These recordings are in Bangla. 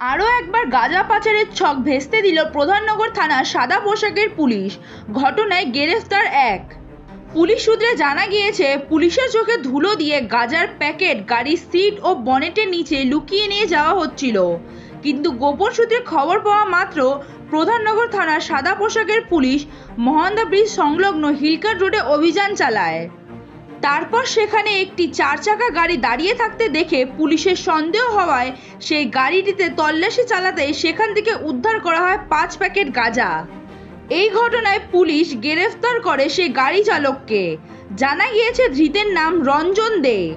আরও একবার গাঁজা পাচারের ছক ভেস্তে দিল প্রধাননগর থানার সাদা পোশাকের পুলিশ। ঘটনায় গ্রেফতার এক। পুলিশ সূত্রে জানা গিয়েছে, পুলিশের চোখে ধুলো দিয়ে গাজার প্যাকেট, গাড়ির সিট ও বনেটের নিচে লুকিয়ে নিয়ে যাওয়া হচ্ছিল। কিন্তু গোপন সূত্রে খবর পাওয়া মাত্র প্রধাননগর থানার সাদা পোশাকের পুলিশ মহানন্দা ব্রিজ সংলগ্ন হিলকার রোডে অভিযান চালায়। তারপর সেখানে একটি চার চাকা গাড়ি দাঁড়িয়ে থাকতে দেখে পুলিশের সন্দেহ হওয়ায় সেই গাড়িটিতে তল্লাশি চালাতে সেখান থেকে উদ্ধার করা হয় পাঁচ প্যাকেট গাঁজা। এই ঘটনায় পুলিশ গ্রেফতার করে সেই গাড়ি চালককে। জানা গিয়েছে ধৃতের নাম রঞ্জন দে।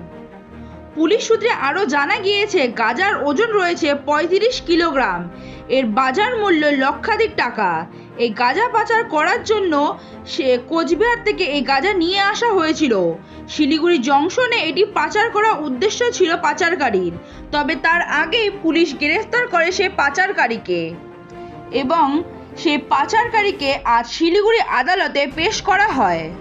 পুলিশ সূত্রে আরও জানা গিয়েছে, গাজার ওজন রয়েছে পঁয়ত্রিশ কিলোগ্রাম। এর বাজার মূল্য লক্ষাধিক টাকা। এই গাঁজা পাচার করার জন্য সে কোচবিহার থেকে এই গাঁজা নিয়ে আসা হয়েছিল। শিলিগুড়ি জংশনে এটি পাচার করার উদ্দেশ্য ছিল পাচারকারীর। তবে তার আগেই পুলিশ গ্রেফতার করে সে পাচারকারীকে। এবং সেই পাচারকারীকে আজ শিলিগুড়ি আদালতে পেশ করা হয়।